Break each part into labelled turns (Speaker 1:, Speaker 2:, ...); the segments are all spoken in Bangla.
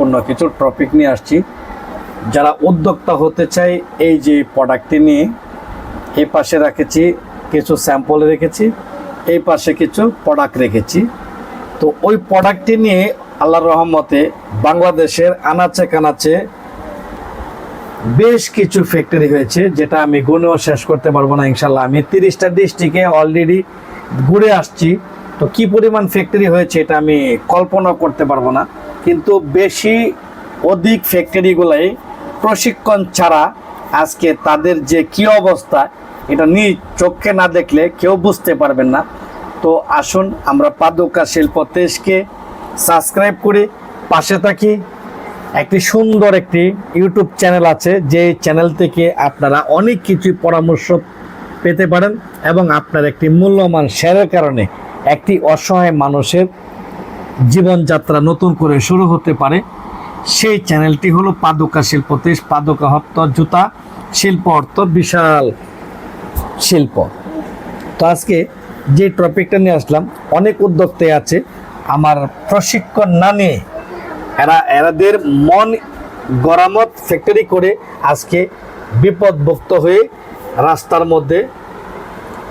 Speaker 1: পূর্ণ কিছু টপিক নিয়ে আসছি। যারা উদ্যোক্তা হতে চায় এই যে প্রোডাক্টটি নিয়ে, এই পাশে রেখেছি কিছু স্যাম্পল রেখেছি, এই পাশে কিছু প্রোডাক্ট রেখেছি। তো ওই প্রোডাক্টটি নিয়ে আল্লাহর রহমতে বাংলাদেশের আনাচে কানাচে বেশ কিছু ফ্যাক্টরি হয়েছে, যেটা আমি গুনেও শেষ করতে পারব না ইনশাল্লাহ আমি তিরিশটা ডিস্ট্রিক্টে অলরেডি ঘুরে আসছি। তো কি পরিমাণ ফ্যাক্টরি হয়েছে, এটা আমি কল্পনা করতে পারব না। কিন্তু বেশি অধিক ফ্যাক্টরিগুলাই প্রশিক্ষণ ছাড়া আজকে তাদের যে কি অবস্থা, এটা নিজ চোখে না দেখলে কেউ বুঝতে পারবেন না। তো আসুন আমরা পাদুকা শিল্প দেশকে সাবস্ক্রাইব করি। পাশে থাকি। একটি সুন্দর একটি ইউটিউব চ্যানেল আছে, যে চ্যানেল থেকে আপনারা অনেক কিছু পরামর্শ পেতে পারেন এবং আপনার একটি মূল্যমান শেয়ারের কারণে একটি অসহায় মানুষের জীবনযাত্রা নতুন করে শুরু হতে পারে। সেই চ্যানেলটি হলো পাদুকা শিল্প দেশ, পাদুকা হত্ত, জুতা, শিল্প অর্থ, বিশাল শিল্প। তো আজকে যে টপিকটা নিয়ে আসলাম, অনেক উদ্যোক্তাই আছে, আমার প্রশিক্ষণ না নিয়ে। এরা, এরাদের মন গরামত ফ্যাক্টরি করে আজকে বিপদমুক্ত হয়ে রাস্তার মধ্যে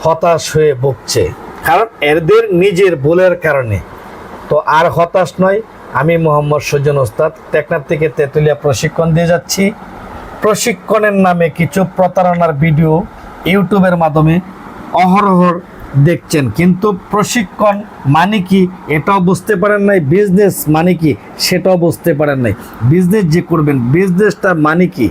Speaker 1: হতাশ হয়ে ভুগছে। কারণ এদের নিজের ভুলের কারণে। তো আর হতাশ নয়, আমি মোহাম্মদ সুজন ওস্তাদ, টেকনাফ থেকে তেঁতুলিয়া প্রশিক্ষণ দিয়ে যাচ্ছি। প্রশিক্ষণের নামে কিছু প্রতারণার ভিডিও ইউটিউবের মাধ্যমে অহরহর দেখছেন। কিন্তু প্রশিক্ষণ মানে কি এটাও বুঝতে পারেন নাই বিজনেস মানে কি সেটাও বুঝতে পারেন নাই। বিজনেস যে করবেন বিজনেসটা মানে কি?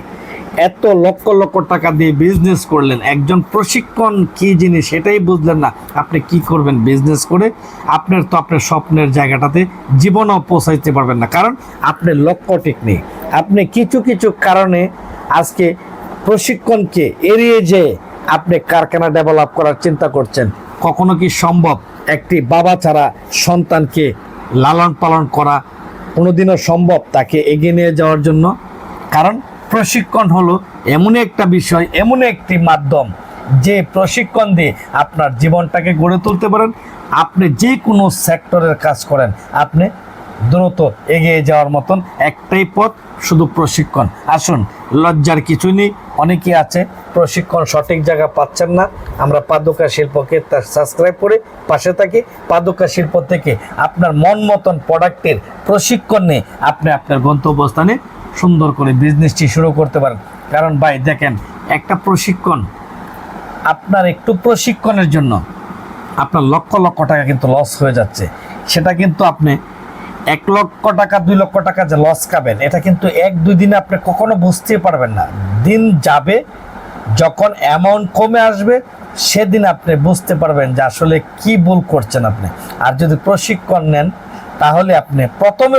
Speaker 1: এত লক্ষ লক্ষ টাকা দিয়ে বিজনেস করলেন। একজন প্রশিক্ষণ কি জিনিস সেটাই বুঝলেন না। আপনি কি করবেন বিজনেস করে? আপনার তো আপনার স্বপ্নের জায়গাটাতে জীবনও পৌঁছাইতে পারবেন না। কারণ আপনার লক্ষ্য ঠিক নেই আপনি কিছু কিছু কারণে আজকে প্রশিক্ষণকে এড়িয়ে যেয়ে আপনি কারখানা ডেভেলপ করার চিন্তা করছেন। কখনো কি সম্ভব একটি বাবা ছাড়া সন্তানকে লালন পালন করা কোনোদিনও সম্ভব তাকে এগিয়ে নিয়ে যাওয়ার জন্য? কারণ প্রশিক্ষণ হলো এমন একটা বিষয় এমন একটি মাধ্যম যে প্রশিক্ষণ দিয়ে আপনার জীবনটাকে গড়ে তুলতে পারেন। আপনি যে কোনো সেক্টরের কাজ করেন, আপনি দ্রুত এগিয়ে যাওয়ার মতন একটাই পথ, শুধু প্রশিক্ষণ। আসুন, লজ্জার কিছু নেই অনেকে আছে, প্রশিক্ষণ সঠিক জায়গা পাচ্ছেন না। আমরা পাদুকা শিল্পকে তার সাবস্ক্রাইব করে পাশে থাকি। পাদুকা শিল্প থেকে আপনার মন মতন প্রোডাক্টের প্রশিক্ষণ নিয়ে আপনি আপনার গন্তব্যস্থানে সুন্দর করে বিজনেসটি শুরু করতে পারেন। কারণ ভাই, দেখেন, একটা প্রশিক্ষণ, আপনার একটু প্রশিক্ষণের জন্য আপনার লক্ষ লক্ষ টাকা কিন্তু লস হয়ে যাচ্ছে। সেটা কিন্তু আপনি এক লক্ষ টাকা, দুই লক্ষ টাকা যে লস খাবেন, এটা কিন্তু এক, দুই দিনে আপনি কখনো বুঝতে পারবেন না। দিন যাবে, যখন অ্যামাউন্ট কমে আসবে, সেদিন আপনি বুঝতে পারবেন যে আসলে কি ভুল করছেন আপনি। আর যদি প্রশিক্ষণ নেন তাহলে আপনি প্রথমে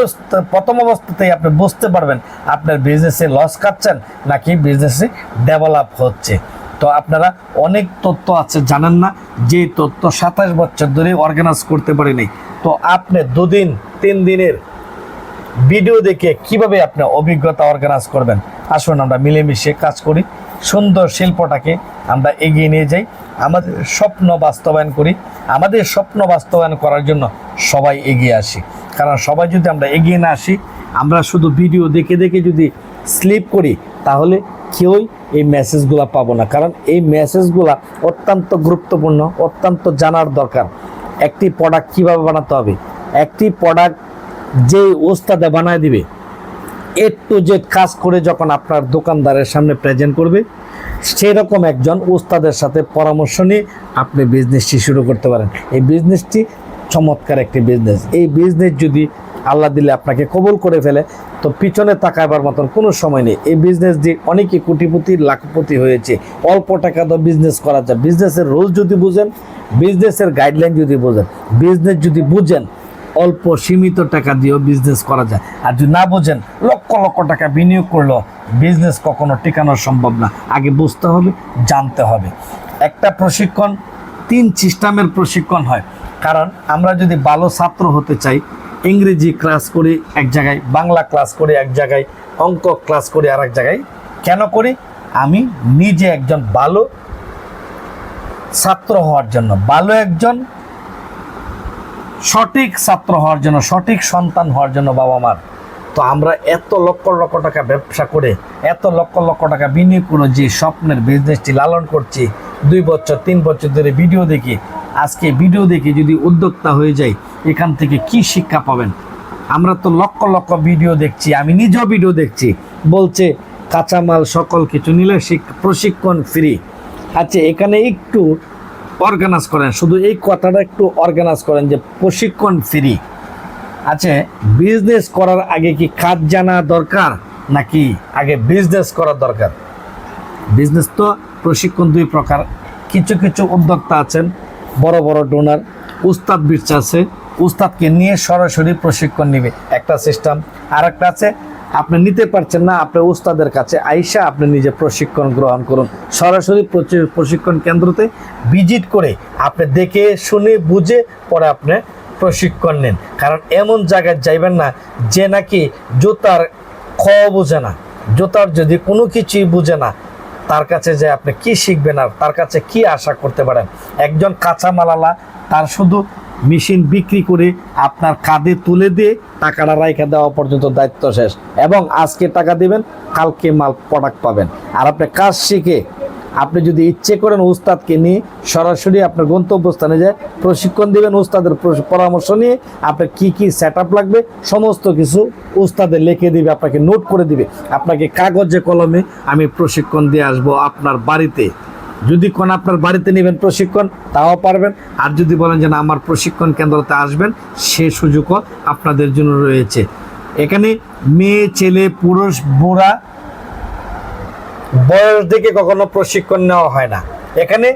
Speaker 1: প্রথম অবস্থাতেই আপনি বুঝতে পারবেন আপনার বিজনেসে লস খাচ্ছেন নাকি বিজনেসে ডেভেলপ হচ্ছে। তো আপনারা অনেক তথ্য আছে, জানেন না যে তথ্য সাতাশ বছর ধরে অর্গানাইজ করতে পারিনি। তো আপনি দুদিন, তিন দিনের ভিডিও দেখে কীভাবে আপনি অভিজ্ঞতা অর্গানাইজ করবেন? আসুন আমরা মিলেমিশে কাজ করি। সুন্দর শিল্পটাকে আমরা এগিয়ে নিয়ে যাই। আমাদের স্বপ্ন বাস্তবায়ন করি। আমাদের স্বপ্ন বাস্তবায়ন করার জন্য সবাই এগিয়ে আসি। কারণ সবাই যদি আমরা এগিয়ে না আসি, আমরা শুধু ভিডিও দেখে দেখে যদি স্লিপ করি, তাহলে কেউই এই মেসেজগুলো পাবো না। কারণ এই মেসেজগুলো অত্যন্ত গুরুত্বপূর্ণ, অত্যন্ত জানার দরকার। একটি প্রোডাক্ট কীভাবে বানাতে হবে? একটি প্রোডাক্ট যে ওস্তাদে বানায় দিবে এ টু জেড কাজ করে যখন আপনার দোকানদারের সামনে প্রেজেন্ট করবে, সেরকম একজন উস্তাদের সাথে পরামর্শ নিয়ে আপনি বিজনেসটি শুরু করতে পারেন। এই বিজনেসটি চমৎকার একটি বিজনেস এই বিজনেস যদি আল্লাহ দিলে আপনাকে কবুল করে ফেলে, তো পিছনে তাকাবার মতন কোনো সময় নেই। এই বিজনেস দিয়ে অনেকে কোটিপতি, লাখপতি হয়েছে, অল্প টাকা তো বিজনেস করা যায়। বিজনেসের রুলস যদি বুঝেন বিজনেসের গাইডলাইন যদি বোঝেন বিজনেস যদি বুঝেন অল্প সীমিত টাকা দিয়েও বিজনেস করা যায়। আর যদি না বোঝেন, লক্ষ লক্ষ টাকা বিনিয়োগ করলেও বিজনেস কখনো টিকানো সম্ভব না। আগে বুঝতে হবে জানতে হবে। একটা প্রশিক্ষণ, তিন সিস্টেমের প্রশিক্ষণ হয়। কারণ আমরা যদি ভালো ছাত্র হতে চাই, ইংরেজি ক্লাস করি এক জায়গায়, বাংলা ক্লাস করি এক জায়গায়, অঙ্ক ক্লাস করি আর এক জায়গায়, কেন করি? আমি নিজে একজন ভালো ছাত্র হওয়ার জন্য। ভালো একজন সঠিক ছাত্র হওয়ার জন্য, সঠিক সন্তান হওয়ার জন্য বাবা মার। তো আমরা এত লক্ষ লক্ষ টাকা ব্যবসা করে, এত লক্ষ লক্ষ টাকা বিনিয়োগ করে যে স্বপ্নের বিজনেসটি লালন করছি, দুই বছর, তিন বছর ধরে ভিডিও দেখি। আজকে ভিডিও দেখে যদি উদ্যোক্তা হয়ে যাই, এখান থেকে কি শিক্ষা পাবেন? আমরা তো লক্ষ লক্ষ ভিডিও দেখছি, আমি নিজেও ভিডিও দেখছি। বলছে, কাঁচামাল সকল কিছু নিলে শিক- প্রশিক্ষণ ফ্রি আচ্ছা এখানে একটু অর্গানাইজ করেন। শুধু এই কথাটা একটু অর্গানাইজ করেন যে প্রশিক্ষণ ফ্রি আছে বিজনেস করার আগে কি কাজ জানা দরকার নাকি আগে বিজনেস করার দরকার? বিজনেস তো প্রশিক্ষণ দুই প্রকার। কিছু কিছু উদ্যোক্তা আছেন, বড় বড় ডোনার উস্তাদ বিরচা আছে উস্তাদকে নিয়ে সরাসরি প্রশিক্ষণ নেবে। একটা সিস্টেম আর একটা আছে আপনি নিতে পারছেন না, আপনি উস্তাদের কাছে আইসা আপনি নিজে প্রশিক্ষণ গ্রহণ করুন। সরাসরি প্রশিক্ষণ কেন্দ্রতে ভিজিট করে আপনি দেখে, শুনে, বুঝে পরে আপনি প্রশিক্ষণ নেন। কারণ এমন জায়গায় যাইবেন না যে নাকি জোতার খ বোঝে না। জোতার যদি কোনো কিছুই বুঝে না, তার কাছে যে আপনি কি শিখবেন আর তার কাছে কি আশা করতে পারেন? একজন কাঁচামালালা তার শুধু মেশিন বিক্রি করে আপনার কাঁধে তুলে দিয়ে টাকাটা রাইখা দেওয়া পর্যন্ত দায়িত্ব শেষ। এবং আজকে টাকা দেবেন, কালকে মাল প্রোডাক্ট পাবেন। আর আপনি কাজ শিখে আপনি যদি ইচ্ছে করেন উস্তাদকে নিয়ে সরাসরি আপনার গন্তব্যস্থানে যায়, প্রশিক্ষণ দেবেন, উস্তাদের পরামর্শ নিয়ে আপনার কি কি সেট লাগবে, সমস্ত কিছু উস্তাদে লিখে দিবে, আপনাকে নোট করে দিবে। আপনাকে কাগজে কলমে আমি প্রশিক্ষণ দিয়ে আসব আপনার বাড়িতে। যদি কোন আপনার বাড়িতে নেবেন প্রশিক্ষণ, তাও পারবেন। আর যদি বলেন যে না, আমার প্রশিক্ষণ কেন্দ্রতে আসবেন, সে সুযোগও আপনাদের জন্য রয়েছে। এখানে মেয়ে, ছেলে, পুরুষ, বুড়া, বয়স দেখে কখনো প্রশিক্ষণ নেওয়া হয় না। এখানে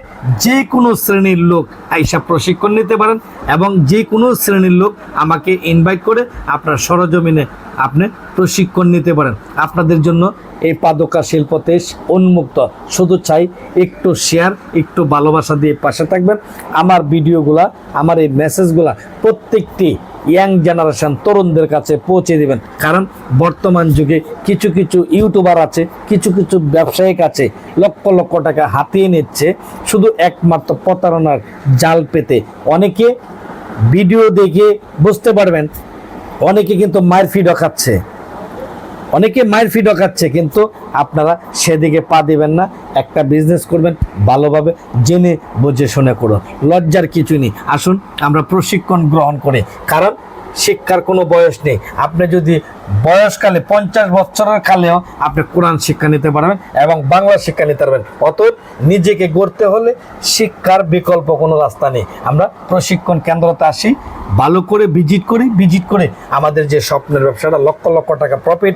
Speaker 1: যে কোনো শ্রেণির লোক আইসা প্রশিক্ষণ নিতে পারেন এবং যে কোনো শ্রেণির লোক আমাকে ইনভাইট করে আপনার সরজমিনে আপনি প্রশিক্ষণ নিতে পারেন। আপনাদের জন্য এই পাদকা শিল্পতে উন্মুক্ত। শুধু চাই একটু শেয়ার একটু ভালোবাসা দিয়ে পাশে থাকবেন। আমার ভিডিওগুলা, আমার এই মেসেজগুলা প্রত্যেকটি ইয়াং জেনারেশন তরুণদের কাছে পৌঁছে দেবেন। কারণ বর্তমান যুগে কিছু কিছু ইউটিউবার আছে, কিছু কিছু ব্যবসায়িক আছে, লক্ষ লক্ষ টাকা হাতিয়ে নিচ্ছে। শুধু একমাত্র প্রতারণার জাল পেতে। অনেকে ভিডিও দেখে বুঝতে পারবেন অনেকে কিন্তু মায়ের ফি ডকাচ্ছে অনেকে মায়ের ফি ডকাচ্ছে কিন্তু আপনারা সেদিকে পা দিবেন না, একটা বিজনেস করবেন, ভালোভাবে জেনে বুঝে শুনে করুন। লজ্জার কিছু নেই। আসুন, আমরা প্রশিক্ষণ গ্রহণ করে। কারণ শিক্ষার কোনো বয়স নেই। আপনি যদি বয়সকালে পঞ্চাশ বছরের কালেও আপনি কোরআন শিক্ষা নিতে পারবেন এবং বাংলা শিক্ষা নিতে পারবেন। অতএব নিজেকে গড়তে হলে শিক্ষার বিকল্প কোনো রাস্তা নেই। আমরা প্রশিক্ষণ কেন্দ্রতে আসি, ভালো করে ভিজিট করি, ভিজিট করে আমাদের যে স্বপ্নের ব্যবসাটা, লক্ষ লক্ষ টাকা প্রফিট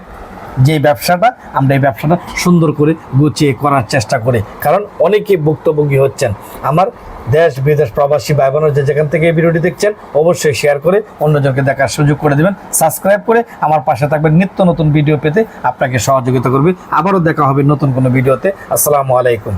Speaker 1: যে ব্যবসাটা, আমরা এই ব্যবসাটা সুন্দর করে গুছিয়ে করার চেষ্টা করি। কারণ অনেকে ভুক্তভোগী হচ্ছেন। আমার দেশ, বিদেশ প্রবাসী ভাই বোনের যে যেখান থেকে এই ভিডিওটি দেখছেন, অবশ্যই শেয়ার করে অন্যজনকে দেখার সুযোগ করে দেবেন। সাবস্ক্রাইব করে আমার পাশে থাকবেন নিত্য নতুন ভিডিও পেতে। আপনাকে সহযোগিতা করবে। আবারও দেখা হবে নতুন কোনো ভিডিওতে আসসালামু আলাইকুম।